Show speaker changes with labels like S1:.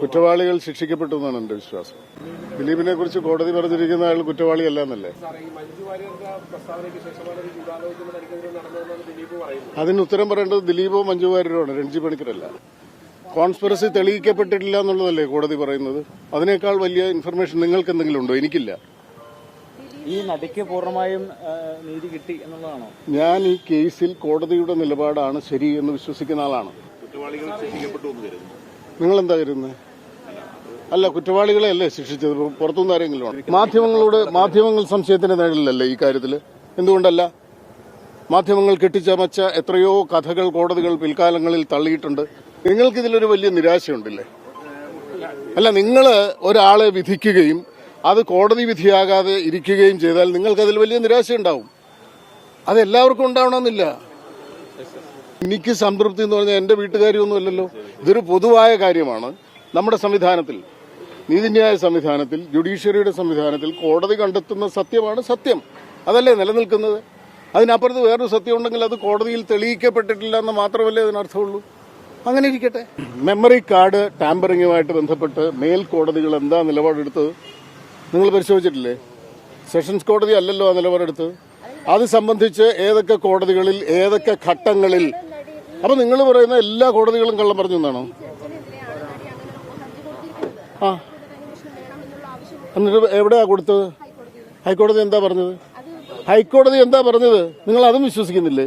S1: കുറ്റവാളികൾ ശിക്ഷിക്കപ്പെട്ടു എന്നാണ് എന്റെ വിശ്വാസം. ദിലീപിനെ കുറിച്ച് കോടതി പറഞ്ഞിരിക്കുന്ന ആൾ കുറ്റവാളിയല്ല എന്നല്ലേ? അതിന് ഉത്തരം പറയേണ്ടത് ദിലീപോ മഞ്ജു വാര്യരോ ആണ് രഞ്ജി പണിക്കരല്ല. കോൺസ്പിറസി തെളിയിക്കപ്പെട്ടിട്ടില്ല എന്നുള്ളതല്ലേ കോടതി പറയുന്നത്? അതിനേക്കാൾ വലിയ ഇൻഫർമേഷൻ നിങ്ങൾക്ക് എന്തെങ്കിലും ഉണ്ടോ? എനിക്കില്ല.
S2: ഈ നടിക്ക് പൂർണമായും നീതി കിട്ടി എന്നുള്ളതാണോ?
S1: ഞാൻ ഈ കേസിൽ കോടതിയുടെ നിലപാടാണ് ശരി എന്ന് വിശ്വസിക്കുന്ന ആളാണ്.
S3: കുറ്റവാളികൾ ശിക്ഷിക്കപ്പെട്ടു എന്ന് കരുതുന്നു.
S1: നിങ്ങൾ എന്താ കരുതുന്നത് അല്ല കുറ്റവാളികളെ അല്ലേ ശിക്ഷിച്ചത്? പുറത്തുനിന്ന് ആരെങ്കിലും മാധ്യമങ്ങളോട് മാധ്യമങ്ങൾ സംശയത്തിന്റെ നേടലല്ലേ ഈ കാര്യത്തിൽ എന്തുകൊണ്ടല്ല? മാധ്യമങ്ങൾ കെട്ടിച്ചമച്ച എത്രയോ കഥകൾ കോടതികൾ പിൽക്കാലങ്ങളിൽ തള്ളിയിട്ടുണ്ട്. നിങ്ങൾക്ക് ഇതിലൊരു വലിയ നിരാശയുണ്ടല്ലേ? അല്ല നിങ്ങൾ ഒരാളെ വിധിക്കുകയും അത് കോടതി വിധിയാകാതെ ഇരിക്കുകയും ചെയ്താൽ നിങ്ങൾക്ക് അതിൽ വലിയ നിരാശയുണ്ടാവും. അത് എല്ലാവർക്കും ഉണ്ടാവണമെന്നില്ല. എനിക്ക് സംതൃപ്തി എന്ന് പറഞ്ഞാൽ എന്റെ വീട്ടുകാരിയൊന്നുമല്ലല്ലോ. ഇതൊരു പൊതുവായ കാര്യമാണ് നമ്മുടെ സംവിധാനത്തിൽ. നീതിന്യായ സംവിധാനത്തിൽ ജുഡീഷ്യറിയുടെ സംവിധാനത്തിൽ കോടതി കണ്ടെത്തുന്ന സത്യമാണ് സത്യം. അതല്ലേ നിലനിൽക്കുന്നത്? അതിനപ്പുറത്ത് വേറൊരു സത്യം ഉണ്ടെങ്കിൽ അത് കോടതിയിൽ തെളിയിക്കപ്പെട്ടിട്ടില്ല എന്ന് മാത്രമല്ലേ അതിനർത്ഥമുള്ളൂ? അങ്ങനെ ഇരിക്കട്ടെ. മെമ്മറി കാർഡ് ടാമ്പറിങ്ങുമായിട്ട് ബന്ധപ്പെട്ട് മേൽ കോടതികൾ എന്താ നിലപാടെടുത്തത്? നിങ്ങൾ പരിശോധിച്ചിട്ടില്ലേ? സെഷൻസ് കോടതി അല്ലല്ലോ ആ നിലപാടെടുത്തത്. അത് സംബന്ധിച്ച് ഏതൊക്കെ കോടതികളിൽ ഏതൊക്കെ ഘട്ടങ്ങളിൽ അപ്പൊ നിങ്ങൾ പറയുന്ന എല്ലാ കോടതികളും കള്ളം പറഞ്ഞു എന്നാണോ? ആ. എന്നിട്ട് എവിടെയാ കൊടുത്തത്? ഹൈക്കോടതി എന്താ പറഞ്ഞത്? ഹൈക്കോടതി എന്താ പറഞ്ഞത്? നിങ്ങൾ അതും വിശ്വസിക്കുന്നില്ലേ?